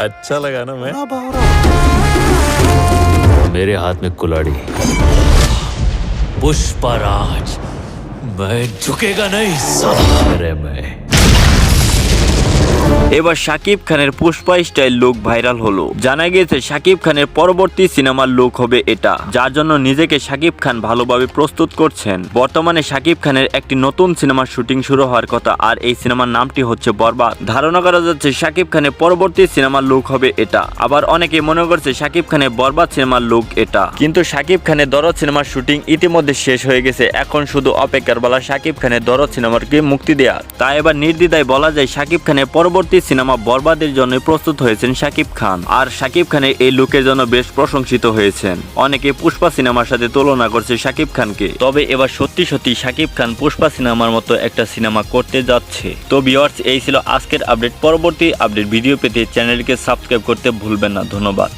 अच्छा लगा ना मैं। मेरे हाथ में कुलाड़ी। पुष्पराज मैं झुकेगा नहीं साला मैं এবার শাকিব খানের পুষ্পা স্টাইল লুক ভাইরাল হলো। জানা গিয়েছে, শাকিব খানের পরবর্তী সিনেমার লুক হবে এটা, যার জন্য নিজেকে শাকিব খান ভালোভাবে প্রস্তুত করছেন। বর্তমানে শাকিব খানের একটি নতুন সিনেমার শুটিং শুরু হওয়ার কথা, আর এই সিনেমার নামটি হচ্ছে বরবাদ। ধারণা করা যাচ্ছে, শাকিব খানের পরবর্তী সিনেমার লুক হবে এটা। আবার অনেকে মনে করছে, শাকিব খানের বরবাদ সিনেমার লুক এটা। কিন্তু শাকিব খানের দরদ সিনেমার শুটিং ইতিমধ্যে শেষ হয়ে গেছে। এখন শুধু অপেক্ষার বলা শাকিব খানের দরদ সিনেমাকে মুক্তি দেয়া। তাই এবার নির্দ্বিধায় বলা যায়, শাকিব খানের পরবর্তী সিনেমা বরবাদের জন্য প্রস্তুত হয়েছেন শাকিব খান। আর শাকিব খানের এই লুকের জন্য বেশ প্রশংসিত হয়েছেন। অনেকে পুষ্পা সিনেমার সাথে তুলনা করছে শাকিব খানকে। তবে এবার সত্যি সত্যি শাকিব খান পুষ্পা সিনেমার মতো একটা সিনেমা করতে যাচ্ছে। তো বিয়ার্স এই ছিল আজকের আপডেট। পরবর্তী আপডেট ভিডিও পেতে চ্যানেলকে সাবস্ক্রাইব করতে ভুলবেন না। ধন্যবাদ।